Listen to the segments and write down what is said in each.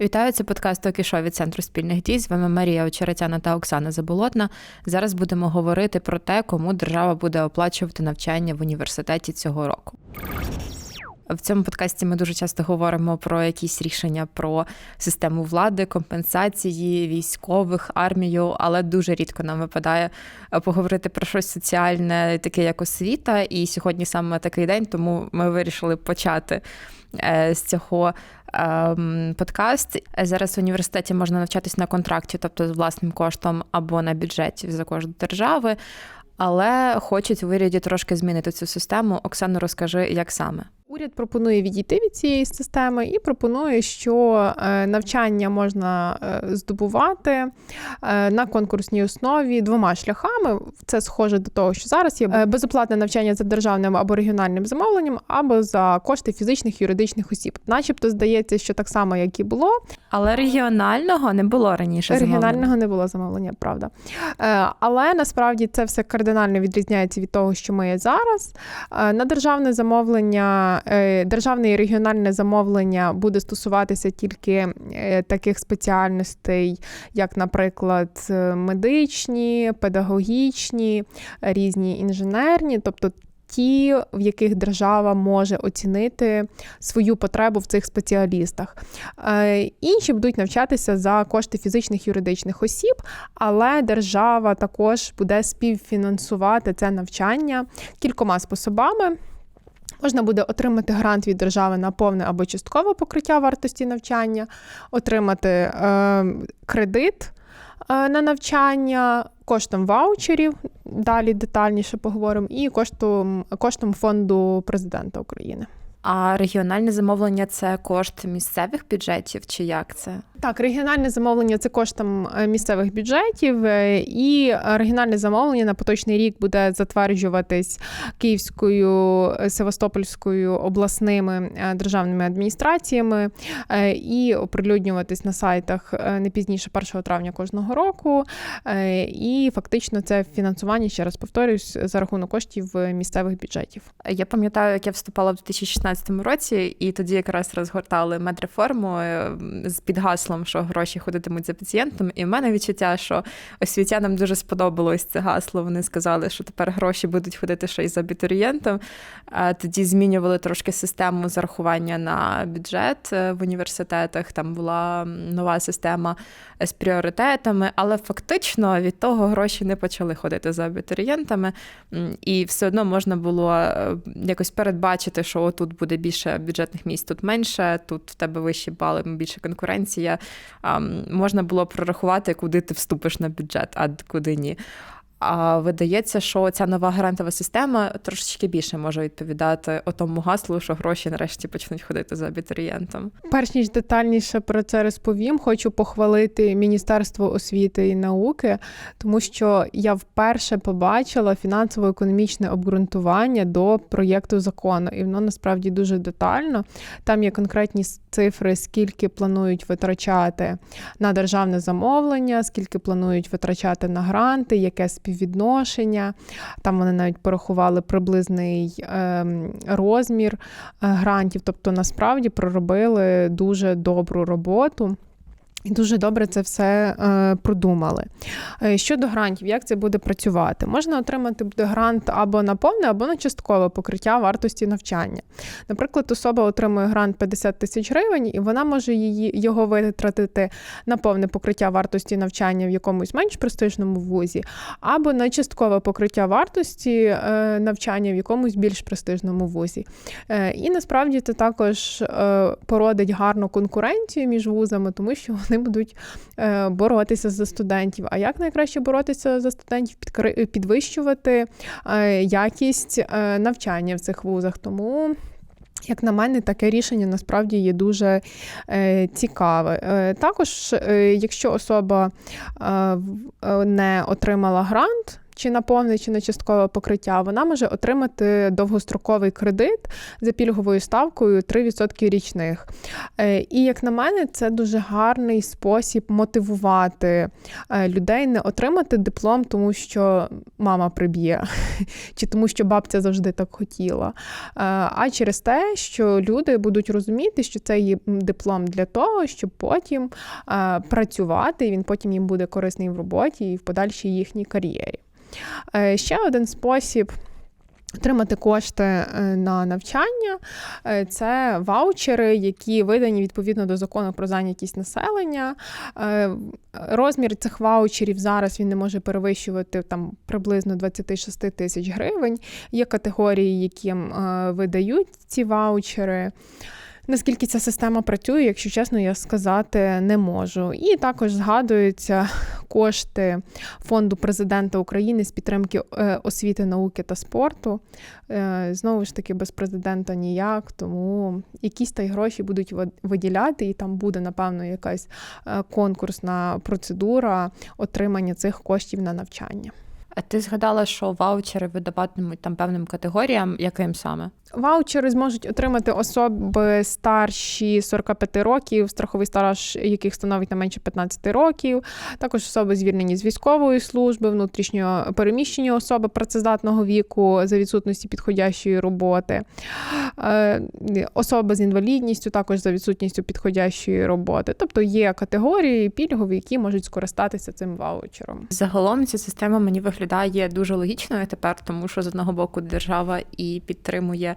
Вітаю, це подкаст «Токішо» від центру спільних дій. З вами Марія Очеретяна та Оксана Заболотна. Зараз будемо говорити про те, кому держава буде оплачувати навчання в університеті цього року. В цьому подкасті ми дуже часто говоримо про якісь рішення про систему влади, компенсації військових, армію, але дуже рідко нам випадає поговорити про щось соціальне, таке як освіта. І сьогодні саме такий день, тому ми вирішили почати е, з цього ем, подкаст. Зараз в університеті можна навчатись на контракті, тобто з власним коштом або на бюджеті за кошт держави. Але хочуть в уряді трошки змінити цю систему. Оксано, розкажи, як саме. Уряд пропонує відійти від цієї системи і пропонує, що е, навчання можна е, здобувати е, на конкурсній основі двома шляхами. Це схоже до того, що зараз є безоплатне навчання за державним або регіональним замовленням, або за кошти фізичних юридичних осіб. Начебто здається, що так само, як і було. Але регіонального не було раніше. Регіонального не було замовлення, правда. Але насправді це все кардинально відрізняється від того, що ми є зараз. На державне замовлення. Е, державне і регіональне замовлення буде стосуватися тільки е, таких спеціальностей, як, наприклад, е, медичні, педагогічні, різні інженерні, тобто. Ті, в яких держава може оцінити свою потребу в цих спеціалістах. Інші будуть навчатися за кошти фізичних юридичних осіб, але держава також буде співфінансувати це навчання кількома способами. Можна буде отримати грант від держави на повне або часткове покриття вартості навчання, отримати е, кредит е, на навчання коштом ваучерів, далі детальніше поговоримо, і коштом, коштом фонду президента України. А регіональне замовлення це кошт місцевих бюджетів, чи як це? Так, регіональне замовлення це коштом е, місцевих бюджетів, е, і регіональне замовлення на поточний рік буде затверджуватись Київською е, Севастопольською обласними державними адміністраціями і оприлюднюватись на сайтах не пізніше 1 травня кожного року. І фактично це фінансування, ще раз повторюсь, за рахунок коштів місцевих бюджетів. Я пам'ятаю, як я вступала в 2016 році, і тоді якраз розгортали медреформу з під гаслом гаслом, що гроші ходитимуть за пацієнтом. І в мене відчуття, що освітянам дуже сподобалось це гасло. Вони сказали, що тепер гроші будуть ходити ще й за абітурієнтом. Тоді змінювали трошки систему зарахування на бюджет е, в університетах. Там була нова система з пріоритетами, але фактично від того гроші не почали ходити за абітурієнтами, і все одно можна було е, якось передбачити, що тут буде більше бюджетних місць, тут менше, тут в тебе вищі бали, більше конкуренція можна було прорахувати, куди ти вступиш на бюджет, а куди ні. А видається, що ця нова грантова система трошечки більше може відповідати тому гаслу, що гроші нарешті почнуть ходити за абітурієнтом. Перш ніж детальніше про це розповім, хочу похвалити Міністерство освіти і науки, тому що я вперше побачила фінансово-економічне обґрунтування до проєкту закону, і воно насправді дуже детально. Там є конкретні цифри, скільки планують витрачати на державне замовлення, скільки планують витрачати на гранти, яке спів співвідношення. Там вони навіть порахували приблизний ем, розмір е, грантів, тобто насправді проробили дуже добру роботу. І дуже добре це все е, продумали. Е, щодо грантів, як це буде працювати? Можна отримати грант або на повне, або на часткове покриття вартості навчання. Наприклад, особа отримує грант 50 тисяч гривень, і вона може її, його витратити на повне покриття вартості навчання в якомусь менш престижному вузі, або на часткове покриття вартості е, навчання в якомусь більш престижному вузі. І насправді це також породить гарну конкуренцію між вузами, тому що вони вони будуть е, боротися за студентів. А як найкраще боротися за студентів, підвищувати е, якість е, навчання в цих вузах? Тому. Як на мене, таке рішення насправді є дуже е, цікаве. Е, також, е, якщо особа е, не отримала грант, чи на повне, чи на часткове покриття, вона може отримати довгостроковий кредит за пільговою ставкою 3% річних. Е, І як на мене, це дуже гарний спосіб мотивувати е, людей не отримати диплом, тому що мама приб'є, чи тому, що бабця завжди так хотіла. Е, А через те, що люди будуть розуміти, що це є диплом для того, щоб потім працювати, і він потім їм буде корисний в роботі і в подальшій їхній кар'єрі. Е, Ще один спосіб. Отримати кошти е, на навчання е, це ваучери, які видані відповідно до закону про зайнятість населення. Розмір цих ваучерів зараз він не може перевищувати там приблизно 26 тисяч гривень. Є категорії, яким видають ці ваучери. Наскільки ця система працює, якщо чесно, я сказати не можу. І також згадуються кошти фонду президента України з підтримки е, освіти, науки та спорту. Е, Знову ж таки, без президента ніяк, тому якісь та й гроші будуть вид- виділяти, і там буде, напевно, якась е, конкурсна процедура отримання цих коштів на навчання. А ти згадала, що ваучери видаватимуть там певним категоріям, яким саме? Ваучери зможуть отримати особи старші 45 років, страховий стаж яких становить не менше 15 років, також особи звільнені з військової служби, внутрішньо переміщені особи працездатного віку за відсутності підходящої роботи, Е, особи з інвалідністю також за відсутністю підходящої роботи. Тобто є категорії пільгові, які можуть скористатися цим ваучером. Загалом ця система мені виглядає дуже логічною тепер, тому що з одного боку держава і підтримує.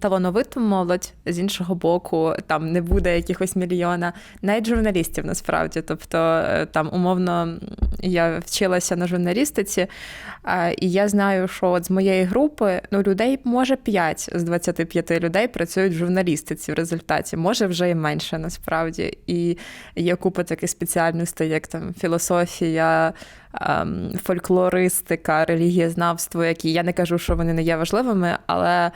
талановиту молодь з іншого боку, там не буде якихось мільйона, навіть журналістів насправді. Тобто, е, там умовно я вчилася на журналістиці, е, і я знаю, що от з моєї групи ну, людей може 5 з 25 людей працюють в журналістиці в результаті, може вже і менше насправді. І є купа таких спеціальностей, як там філософія, ем, фольклористика, релігієзнавство, які я не кажу, що вони не є важливими, але.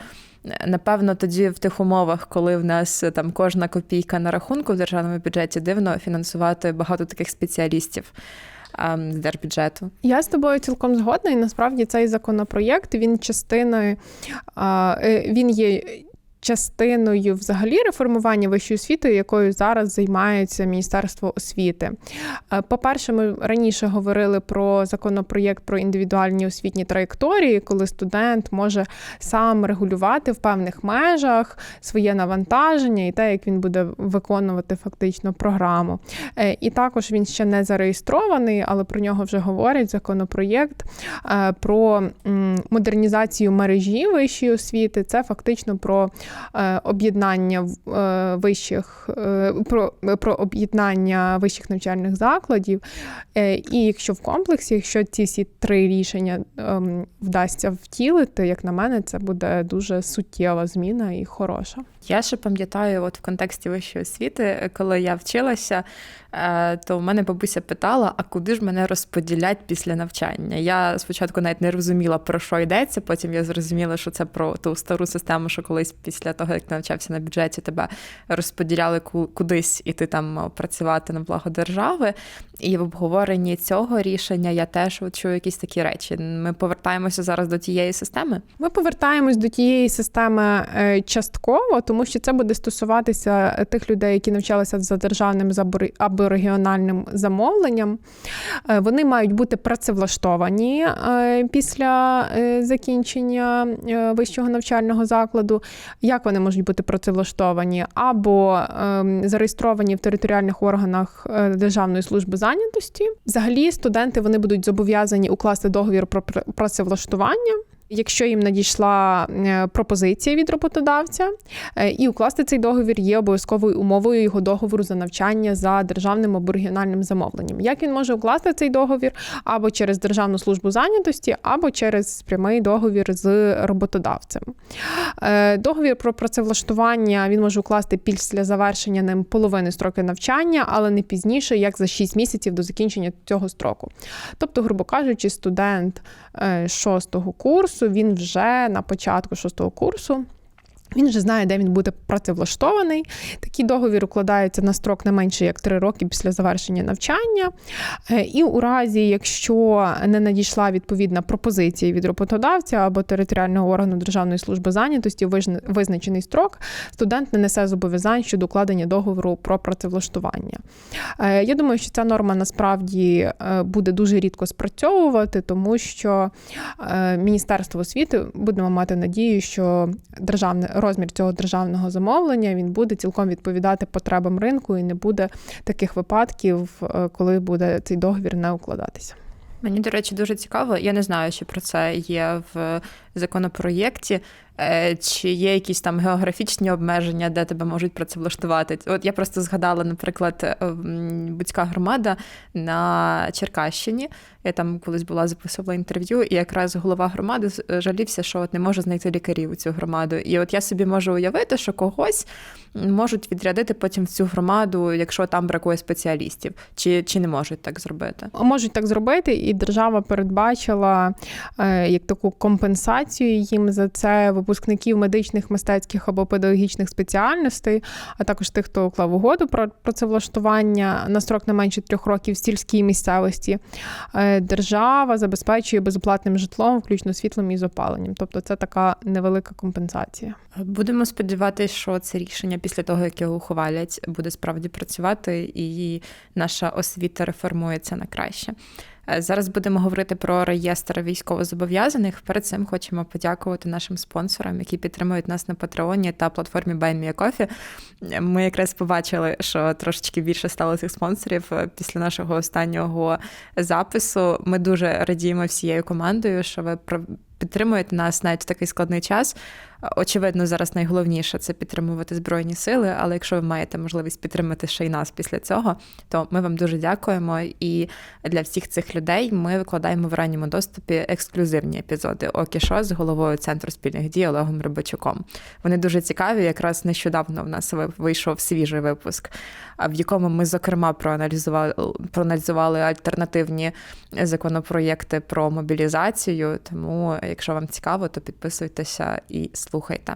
Напевно, тоді в тих умовах, коли в нас там кожна копійка на рахунку в державному бюджеті, дивно фінансувати багато таких спеціалістів з держбюджету. Я з тобою цілком згодна, і насправді цей законопроєкт він частиною е, він є. Частиною взагалі реформування вищої освіти, якою зараз займається Міністерство освіти. Е, По-перше, ми раніше говорили про законопроєкт про індивідуальні освітні траєкторії, коли студент може сам регулювати в певних межах своє навантаження і те, як він буде виконувати фактично програму. Е, І також він ще не зареєстрований, але про нього вже говорять законопроєкт е, про модернізацію мережі вищої освіти. Це фактично про об'єднання в- е, вищих е, про, про об'єднання вищих навчальних закладів. Е, І якщо в комплексі, якщо ці всі три рішення ем, вдасться втілити, як на мене, це буде дуже суттєва зміна і хороша. Я ще пам'ятаю, от в контексті вищої освіти, коли я вчилася, е, то в мене бабуся питала, а куди ж мене розподілять після навчання? Я спочатку навіть не розуміла, про що йдеться. Потім я зрозуміла, що це про ту стару систему, що колись після того, як навчався на бюджеті, тебе розподіляли кудись, і ти там мав працювати на благо держави. І в обговоренні цього рішення я теж чую якісь такі речі. Ми повертаємося зараз до тієї системи. Ми повертаємось до тієї системи е, частково, тому що це буде стосуватися тих людей, які навчалися за державним або регіональним замовленням. Е, Вони мають бути працевлаштовані е, після е, закінчення е, вищого навчального закладу. Як вони можуть бути працевлаштовані? Або ем, зареєстровані в територіальних органах е, Державної служби зайнятості. Взагалі, студенти вони будуть зобов'язані укласти договір про пр- працевлаштування. Якщо їм надійшла е, пропозиція від роботодавця, е, і укласти цей договір є обов'язковою умовою його договору за навчання за державним або регіональним замовленням. Як він може укласти цей договір або через Державну службу зайнятості, або через прямий договір з роботодавцем? Е, Договір про працевлаштування він може укласти після завершення ним половини строки навчання, але не пізніше, як за 6 місяців до закінчення цього строку. Тобто, грубо кажучи, студент е, шостого курсу він вже на початку шостого курсу. Він вже знає, де він буде працевлаштований. Такий договір укладається на строк не менше як три роки після завершення навчання. Е, І у разі, якщо не надійшла відповідна пропозиція від роботодавця або територіального органу Державної служби зайнятості визначений строк, студент не несе зобов'язань щодо укладення договору про працевлаштування. Е, Я думаю, що ця норма насправді е, буде дуже рідко спрацьовувати, тому що Міністерство освіти будемо мати надію, що державне розмір цього державного замовлення він буде цілком відповідати потребам ринку і не буде таких випадків, е, коли буде цей договір не укладатися. Мені, до речі, дуже цікаво. Я не знаю, чи про це є в законопроєкті, е, чи є якісь там географічні обмеження, де тебе можуть працевлаштувати. От я просто згадала, наприклад, е, Буцька громада на Черкащині. Я там колись була записувала інтерв'ю, і якраз голова громади жалівся, що от не може знайти лікарів у цю громаду. І от я собі можу уявити, що когось можуть відрядити потім в цю громаду, якщо там бракує спеціалістів, чи, чи не можуть так зробити. Можуть так зробити, і держава передбачила е, як таку компенсацію їм за це випускників медичних, мистецьких або педагогічних спеціальностей, а також тих, хто уклав угоду про працевлаштування на строк не менше трьох років в сільській місцевості. Е, Держава забезпечує безоплатним житлом, включно світлом і з опаленням. Тобто це така невелика компенсація. Будемо сподіватися, що це рішення після того, як його ухвалять, буде справді працювати, і наша освіта реформується на краще. Е, Зараз будемо говорити про реєстр військовозобов'язаних. Перед цим хочемо подякувати нашим спонсорам, які підтримують нас на Патреоні та платформі Buy. Ми якраз побачили, що трошечки більше стало цих спонсорів е, після нашого останнього запису. Ми дуже радіємо всією командою, що ви підтримуєте нас навіть в такий складний час. Очевидно, зараз найголовніше це підтримувати збройні сили. Але якщо ви маєте можливість підтримати ще й нас після цього, то ми вам дуже дякуємо. І для всіх цих людей ми викладаємо в ранньому доступі ексклюзивні епізоди Окішо з головою центру спільних дій Олегом Рибачуком. Вони дуже цікаві. Якраз нещодавно в нас вийшов свіжий випуск, в якому ми зокрема проаналізували, проаналізували альтернативні законопроєкти про мобілізацію. Тому, якщо вам цікаво, то підписуйтеся і слухайте.